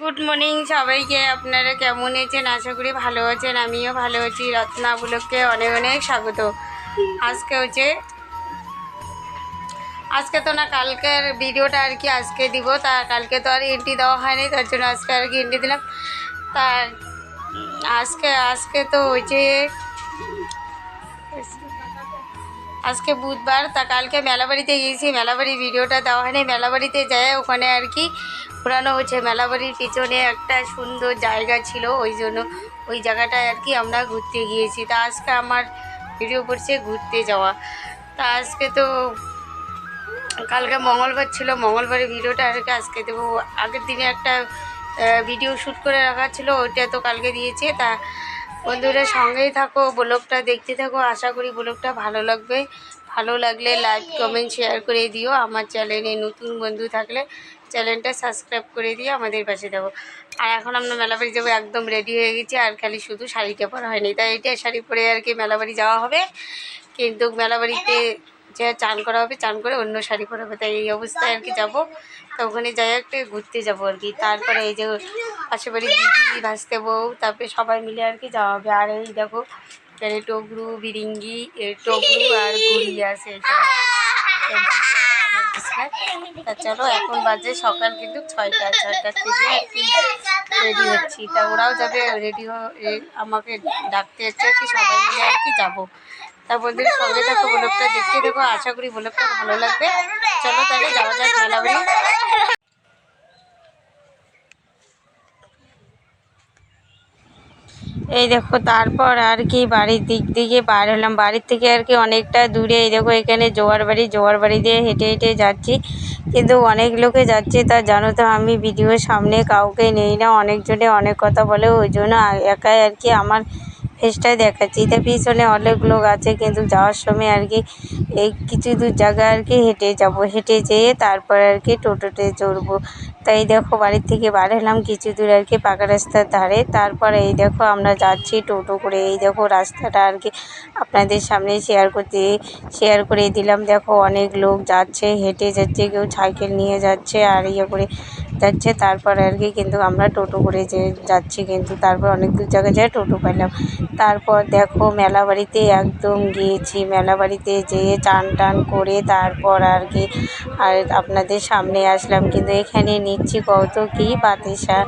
Good morning সবাইকে। আপনারা কেমন আছেন? আশা করি ভালো আছেন। আমিও ভালো আছি। রত্না বুলককে অনেক অনেক স্বাগত। আজকে হচ্ছে, আজকে তো না, কালকের ভিডিওটা আর কি আজকে দিব। তা কালকে তো আর এন্ট্রি দেওয়া হয়নি, তার জন্য আজকে আর কি এন্ট্রি দিলাম। তা আজকে আজকে তো হচ্ছে আজকে বুধবার, তা কালকে মেলাবাড়িতে গিয়েছি, মেলাবাড়ি ভিডিওটা দেওয়া হয়নি। মেলাবাড়িতে যায় ওখানে আর কি, ঘোরানো হচ্ছে। মেলাবাড়ির পিছনে একটা সুন্দর জায়গা ছিল, ওই জন্য ওই জায়গাটায় আর কি আমরা ঘুরতে গিয়েছি। তা আজকে আমার ভিডিও পড়ছে ঘুরতে যাওয়া। তা আজকে তো কালকে মঙ্গলবার ছিল, মঙ্গলবারের ভিডিওটা আর কি আজকে দেবো। আগের দিনে একটা ভিডিও শ্যুট করে রাখা ছিল, ওইটা তো কালকে দিয়েছে। তা বন্ধুরা সঙ্গেই থাকো, ব্লগটা দেখতে থাকো। আশা করি ব্লগটা ভালো লাগবে। ভালো লাগলে লাইক কমেন্ট শেয়ার করে দিও। আমার চ্যানেলে নতুন বন্ধু থাকলে চ্যানেলটা সাবস্ক্রাইব করে দিয়ে আমাদের পাশে দেবো আর এখন আমরা মেলাবাড়ি যাব, একদম রেডি হয়ে গেছি। আর খালি শুধু শাড়িটা পরা হয়নি। তাই এটা শাড়ি পরে আর কি মেলাবাড়ি যাওয়া হবে। কিন্তু মেলাবাড়িতে যে চান করা হবে, চান করে অন্য শাড়ি পরা হবে তাই এই অবস্থায় আর কি যাব। তো ওখানে যাই একটু ঘুরতে যাব আর কি। তারপরে এই যে পাশে বাড়ি দিদি, ভাসতে বউ, তারপরে সবাই মিলে আর কি যাওয়া হবে। আর এই দেখো, এখানে টগরু, বিরিঙ্গি টগরু আর ঘুড়ি আছে। তা চলো, এখন বাজে সকাল কিন্তু ছয়টা ছয়টা থেকে রেডি হচ্ছি। তা ওরাও যাবে রেডি আমাকে ডাকতে হচ্ছে কি, সবাই মিলে আর কি যাব। তা বন্ধুদের সঙ্গে থাকো ব্লগটা দেখতে দেখো আশা করি ব্লগটা ভালো লাগবে। চলো তাহলে যাওয়া যাক মেলাবাড়ি। এই দেখো, তারপর আর কি বাড়ির দিক দিকে বার হলাম। বাড়ির থেকে আর কি অনেকটা দূরে, এই দেখো, এখানে জোয়ার বাড়ি জোয়ার বাড়ি দিয়ে হেঁটে হেঁটে যাচ্ছি। কিন্তু অনেক লোকে যাচ্ছে, তা জানো তো, আমি ভিডিওর সামনে কাউকে নেই না, অনেকজনে অনেক কথা বলে, ওই জন্য একাই আর কি আমার ফেসটাই দেখাচ্ছি। তার পিছনে অনেক লোক আছে, কিন্তু যাওয়ার সময় আর কি এই কিছু দূর জায়গা আর কি হেঁটে যাব। হেঁটে যেয়ে তারপর আর কি টোটোতে চড়বো। তাই দেখো বাড়ির থেকে বার হলাম কিছু দূর আর কি পাকা রাস্তার ধারে। তারপরে এই দেখো আমরা যাচ্ছি টোটো করে। এই দেখো রাস্তাটা আর কি আপনাদের সামনে শেয়ার করতে শেয়ার করে দিলাম। দেখো অনেক লোক যাচ্ছে, হেঁটে যাচ্ছে, কেউ সাইকেল নিয়ে যাচ্ছে আর ইয়ে করে যাচ্ছে, তারপরে আর কি কিন্তু আমরা টোটো করে যে যাচ্ছি কিন্তু তারপর অনেক দূর জায়গায় যায় টোটো পেলাম তারপর দেখো মেলা বাড়িতে একদম গিয়েছি, মেলা বাড়িতে যেয়ে চান টান করে তারপর আর কি আর আপনাদের সামনে আসলাম। কিন্তু এখানে নিচ্ছি কত কি বাতাসা।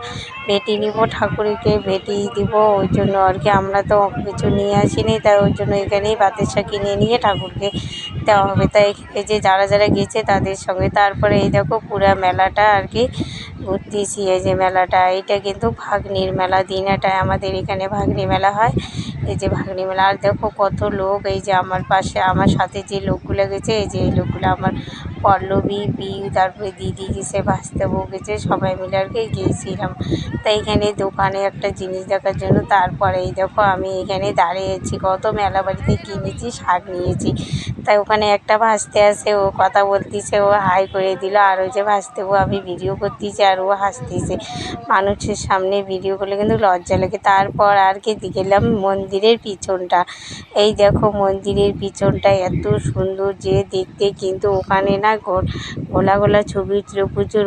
ভেটি নিব, ঠাকুরকে ভেটি দিব, ওই জন্য আর কি আমরা তো কিছু নিয়ে আসিনি, তাই ওই জন্য এখানেই বাতাসা কিনে নিয়ে ঠাকুরকে দেওয়া হবে। তাই এই যে যারা যারা গেছে তাদের সঙ্গে। তারপরে এই দেখো পুরা মেলাটা আর কি ঘুরতেছি। এই যে মেলাটা এটা কিন্তু ভাগ্নির মেলা দিনাটায় আমাদের এখানে ভাগ্নি মেলা হয়। এই যে ভাগ্নি মেলা, আর দেখো কত লোক, এই যে আমার পাশে, আমার সাথে যে লোকগুলো গেছে, এই যে এই লোকগুলো আমার পল্লবী, পিউ, তারপরে দিদি গেছে ভাসতে বউ গেছে সবাই মিলে আর কি গিয়েছিলাম। তাই এখানে দোকানে একটা জিনিস দেখার জন্য তারপরে এই দেখো আমি এখানে দাঁড়িয়েছি, কত মেলা বাড়িতে কিনেছি, শাক নিয়েছি। তাই ওখানে একটা ভাসতে আসে, ও কথা বলতেছে, ও হাই করে দিল, আর ওই যে ভাসতে বউ আমি ভিডিও করতেছি, আর ও হাসতেছে। মানুষের সামনে ভিডিও করলে কিন্তু লজ্জা লাগে। তারপর আর কি গেলাম মন্দিরের পিছনটা। এই দেখো মন্দিরের পিছনটা এত সুন্দর যে দেখতে কিন্তু ওখানে না গোলা গোলা ছবি প্রচুর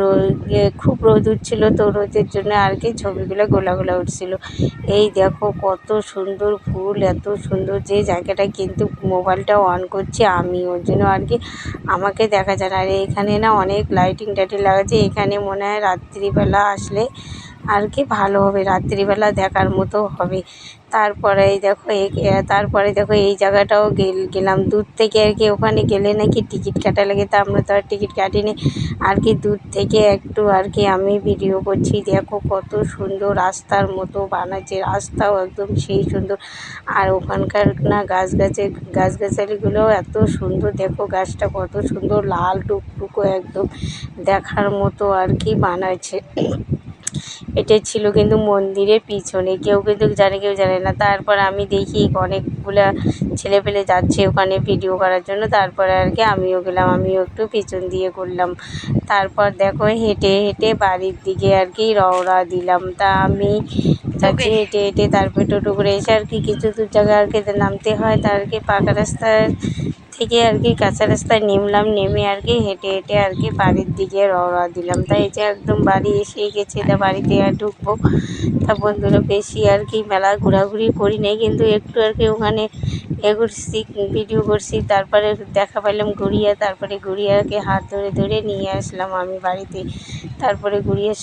খুব রোদ উঠছিল তো রোদের জন্য আর কি ছবিগুলো গোলা গোলা উঠছিল। এই দেখো কত সুন্দর ফুল, এত সুন্দর যে জায়গাটা কিন্তু মোবাইলটা অন করছি আমি, ওর জন্য আর কি আমাকে দেখা যায় না। আর এখানে না অনেক লাইটিং টাইটিং লাগাচ্ছে, এখানে মনে হয় রাত্রিবেলা আসলে আর কি ভালো হবে, রাত্রিবেলা দেখার মতো হবে। তারপরে দেখো তারপরে দেখো এই জায়গাটাও গেল- গেলাম। দূর থেকে আর কি ওখানে গেলে নাকি টিকিট কাটা লাগে, তা আমরা তো আর টিকিট কাটিনি। আর কি দূর থেকে একটু আর কি আমি ভিডিও করছি, দেখো কত সুন্দর রাস্তার মতো বানাচ্ছে, রাস্তাও একদম সেই সুন্দর। আর ওখানকার না গাছ গাছে গাছগাছালিগুলোও এত সুন্দর, দেখো গাছটা কত সুন্দর, লাল টুকটুকো একদম দেখার মতো আর কি বানাচ্ছে। এটা ছিল কিন্তু মন্দিরের পিছনে। কেউ কিন্তু জানে কেউ জানে না। তারপর আমি দেখি অনেকগুলা ছেলে পেলে যাচ্ছে ওখানে ভিডিও করার জন্য। তারপরে আর কি আমিও গেলাম আমিও একটু পিছন দিয়ে করলাম তারপর দেখো হেঁটে হেঁটে বাড়ির দিকে আর কি রওনা দিলাম। তা আমি যাচ্ছি হেঁটে হেঁটে তারপরে টোটো করে এসে আর কি কিছু দূর জায়গায় আর কি নামতে হয়। তার আর কি পাকা রাস্তার থেকে আর কি কাঁচা রাস্তায় নেমলাম, নেমে আর কি হেঁটে হেঁটে আর কি বাড়ির দিকে রওনা দিলাম। তাই যে একদম বাড়ি এসে গেছি, তা বাড়িতে আর ঢুকবো। তা বন্ধুরা, বেশি আর কি মেলা ঘোরাঘুরি করি নাই, কিন্তু একটু আর কি ওখানে এ করছি ভিডিও করছি। তারপরে দেখা পেলাম গুড়িয়া, তারপরে গুড়িয়াকে হাত ধরে ধরে নিয়ে আসলাম আমি বাড়িতে। তারপরে গুড়িয়া